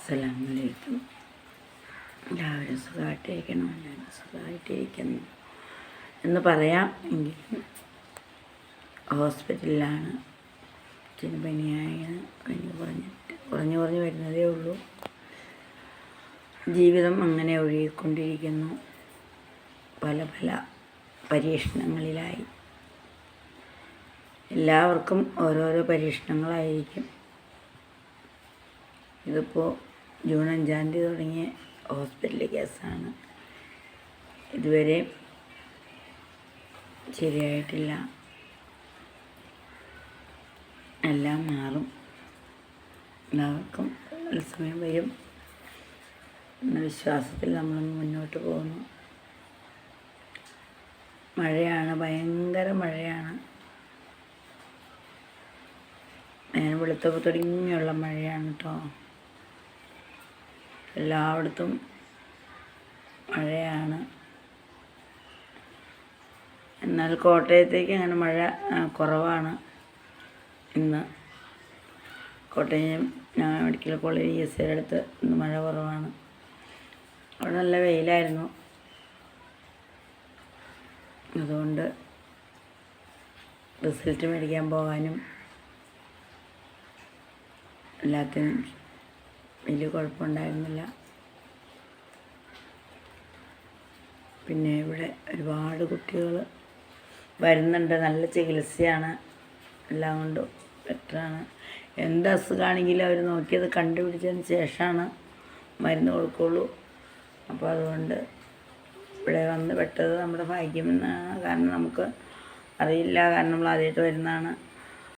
അസ്സലാമലൈക്കും എല്ലാവരും സുഖമായിട്ടിരിക്കണം ഞാൻ സുഖമായിട്ടിരിക്കുന്നു. എന്ന് പറയാം എങ്കിലും ഹോസ്പിറ്റലിലാണ് അച്ഛന് പനിയായ പനി കുറഞ്ഞിട്ട് കുറഞ്ഞു കുറഞ്ഞു വരുന്നതേ ഉള്ളൂ. ജീവിതം അങ്ങനെ ഒഴുകിക്കൊണ്ടിരിക്കുന്നു. പല പല പരീക്ഷണങ്ങളിലായി. എല്ലാവർക്കും ഓരോരോ പരീക്ഷണങ്ങളായിരിക്കും. ഇതിപ്പോൾ ജൂൺ അഞ്ചാം തീയതി തുടങ്ങിയ ഹോസ്പിറ്റൽ കേസാണ്. ഇതുവരെ ശരിയായിട്ടില്ല. എല്ലാം മാറും. എല്ലാവർക്കും സമയം വരും എന്ന വിശ്വാസത്തിൽ നമ്മൾ മുന്നോട്ട് പോകുന്നു. മഴയാണ് ഭയങ്കര മഴയാണ്. ഞാൻ വെളുത്തപ്പോൾ തുടങ്ങിയുള്ള മഴയാണ് കേട്ടോ എല്ലായിടത്തും മഴയാണ്. എന്നാൽ കോട്ടയത്തേക്ക് അങ്ങനെ മഴ കുറവാണ് ഇന്ന്. കോട്ടയം ഞാൻ മെഡിക്കൽ കോളേജ് ഇ എസ് സിയുടെ അടുത്ത് ഇന്ന് മഴ കുറവാണ്. അവിടെ നല്ല വെയിലായിരുന്നു. അതുകൊണ്ട് റിസൾട്ട് മേടിക്കാൻ പോകാനും എല്ലാത്തിനും വലിയ കുഴപ്പമുണ്ടായിരുന്നില്ല. പിന്നെ ഇവിടെ ഒരുപാട് കുട്ടികൾ വരുന്നുണ്ട്. നല്ല ചികിത്സയാണ്. എല്ലാം കൊണ്ടും ബെറ്ററാണ്. എന്ത് അസുഖമാണെങ്കിലും അവർ നോക്കിയത് കണ്ടുപിടിച്ചതിന് ശേഷമാണ് മരുന്ന് കൊടുക്കുള്ളൂ. അപ്പോൾ അതുകൊണ്ട് ഇവിടെ വന്ന് പെട്ടത് നമ്മുടെ ഭാഗ്യമെന്നാണ്. കാരണം നമുക്ക് അറിയില്ല. കാരണം നമ്മൾ ആദ്യമായിട്ട് വരുന്നതാണ്.